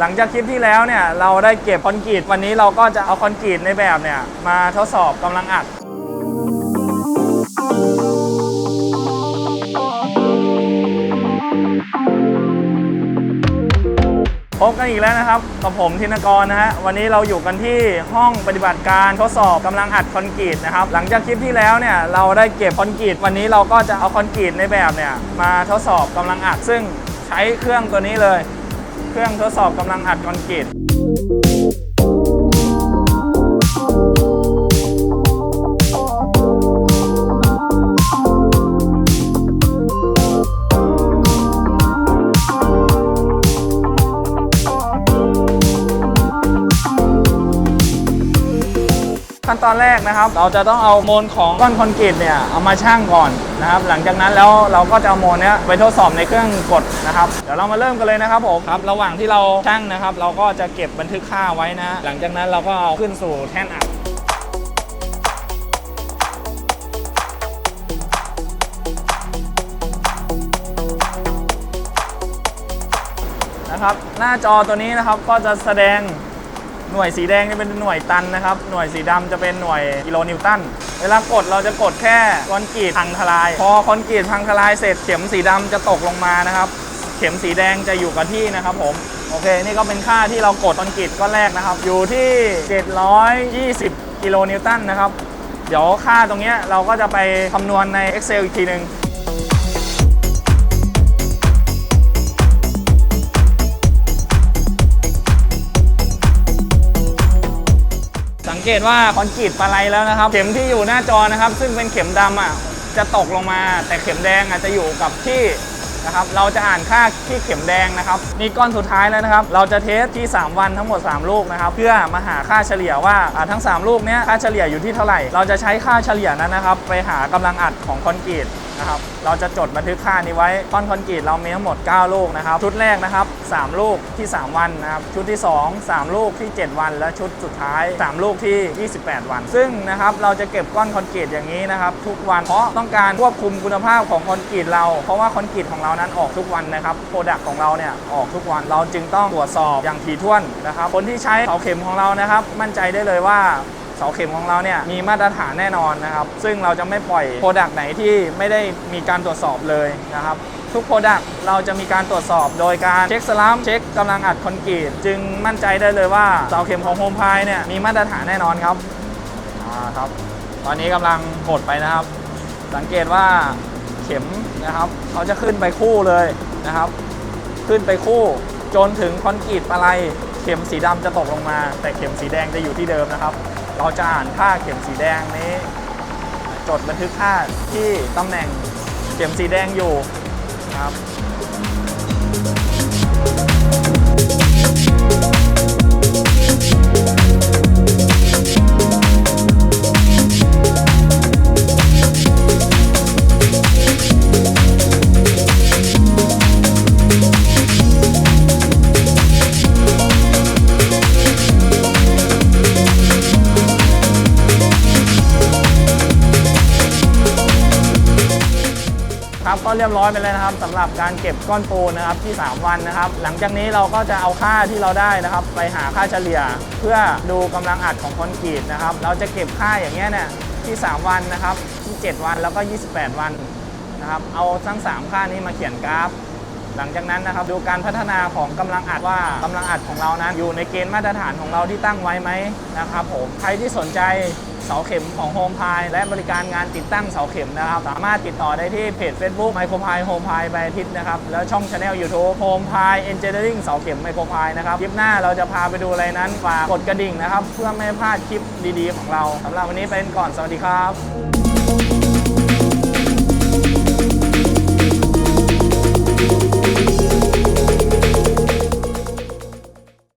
หลังจากคลิปที่แล้วเนี่ยเราได้เก็บคอนกรีตวันนี้เราก็จะเอาคอนกรีตในแบบเนี่ยมาทดสอบกำลังอัด พบกันอีกแล้วนะครับกับผมธินกรนะฮะวันนี้เราอยู่กันที่ห้องปฏิบัติการทดสอบกำลังอัดคอนกรีตนะครับหลังจากคลิปที่แล้วเนี่ยเราได้เก็บคอนกรีตวันนี้เราก็จะเอาคอนกรีตในแบบเนี่ยมาทดสอบกำลังอัดซึ่งใช้เครื่องตัวนี้เลย เครื่องทดสอบกำลังอัดคอนกรีต ขั้นตอนแรกนะครับ เราจะต้องเอาโมลของก้อนคอนกรีตเนี่ยเอามาชั่งก่อนนะครับ หลังจากนั้นแล้วเราก็จะเอาโมลเนี้ยไปทดสอบในเครื่องกดนะครับ เดี๋ยวเรามาเริ่มกันเลยนะครับผมครับ ระหว่างที่เราชั่งนะครับ เราก็จะเก็บบันทึกค่าไว้นะ หลังจากนั้นเราก็เอาขึ้นสู่แท่นอัดนะครับ หน้าจอตัวนี้นะครับก็จะแสดง หน่วยสีแดงจะเป็นหน่วยตันนะครับ หน่วยสีดำจะเป็นหน่วยกิโลนิวตัน เวลากดเราจะกดแค่คอนกรีตพังทลาย พอคอนกรีตพังทลายเสร็จเข็มสีดำจะตกลงมานะครับ เข็มสีแดงจะอยู่กับที่นะครับผม โอเค นี่ก็เป็นค่าที่เรากดคอนกรีตก้อนแรกนะครับ อยู่ที่ 720 กิโลนิวตันนะครับ เดี๋ยวค่าตรงนี้เราก็จะไปคำนวณใน Excel อีกทีหนึ่ง เกตว่าคอนกรีตปลาไหลแล้วนะครับ เข็มที่อยู่หน้าจอนะครับ ซึ่งเป็นเข็มดำอะจะตกลงมา แต่เข็มแดงอะจะอยู่กับที่นะครับเราจะอ่านค่าที่เข็มแดงนะครับนี่ก้อนสุดท้ายแล้วนะครับ เราจะเทสที่ 3 วันทั้งหมด 3 ลูกนะครับ เพื่อมาหาค่าเฉลี่ยว่าทั้ง 3 ลูกเนี้ยค่าเฉลี่ยอยู่ที่เท่าไหร่ เราจะใช้ค่าเฉลี่ยนั้นนะครับ ไปหากำลังอัดของคอนกรีต นะครับ เราจะจดบันทึกค่านี้ไว้ก้อนคอนกรีตเรามีทั้งหมด 9 ลูกนะครับ ชุดแรกนะครับ 3 ลูกที่ 3 วันนะครับ ชุดที่ 2 3 ลูกที่ 7 วัน และชุดสุดท้าย 3 ลูกที่ 28 วัน ซึ่งนะครับเราจะเก็บก้อนคอนกรีตอย่างนี้นะครับทุกวันเพราะต้องการควบคุมคุณภาพของคอนกรีตเรา เพราะว่าคอนกรีตของเรานั้นออกทุกวันนะครับโปรดักต์ของเราเนี่ยออกทุกวันเราจึงต้องตรวจสอบอย่างถี่ถ้วนนะครับคนที่ใช้เสาเข็มของเรานะครับ มั่นใจได้เลยว่า เสาเข็มของเราเนี่ยมีมาตรฐานแน่นอนนะครับ ซึ่งเราจะไม่ปล่อยโปรดักต์ไหนที่ไม่ได้มีการตรวจสอบเลยนะครับทุกโปรดักต์เราจะมีการตรวจสอบโดยการเช็คสลัมเช็คกำลังอัดคอนกรีตจึงมั่นใจได้เลยว่าเสาเข็มของโฮมพายเนี่ยมีมาตรฐานแน่นอนครับอ่าครับ ตอนนี้กำลังกดไปนะครับ สังเกตว่าเข็มนะครับเขาจะขึ้นไปคู่เลยนะครับ ขึ้นไปคู่จนถึงคอนกรีตปลาไหลเข็มสีดำจะตกลงมา แต่เข็มสีแดงจะอยู่ที่เดิมนะครับ เราจะอ่านค่าเข็มสีแดงนี้ จดบันทึกค่าที่ตำแหน่งเข็มสีแดงอยู่นะครับ ครับก็เรียบร้อยไปแล้วนะครับสำหรับการเก็บก้อนปูนนะครับที่ 3 วันนะครับ หลังจากนี้เราก็จะเอาค่าที่เราได้นะครับ ไปหาค่าเฉลี่ย เพื่อดูกำลังอัดของคอนกรีตนะครับ เราจะเก็บค่าอย่างเงี้ยเนี่ยที่ 3 วันนะครับที่ 7 วันแล้วก็ 28 วันนะครับ เอาทั้ง 3 ค่านี้มาเขียนกราฟ หลังจากนั้นนะครับดูการพัฒนาของกำลังอัดว่ากำลังอัดของเรานั้นอยู่ในเกณฑ์มาตรฐานของเราที่ตั้งไว้ไหมนะครับผมใครที่สนใจ เสาเข็มของโฮมพายและบริการงานติดตั้งเสาเข็มนะครับ สามารถติดต่อได้ที่เพจ Facebook ไมโครพายโฮมพายไปอาทิตย์นะครับ แล้วช่องช anel YouTube โฮมพายเอนจิเนียริงเสาเข็มไมโครพายนะครับ คลิปหน้าเราจะพาไปดูอะไรนั้นฝากกดกระดิ่งนะครับ เพื่อไม่พลาดคลิปดีๆ ของเราสำหรับวันนี้เป็นก่อนสวัสดีครับ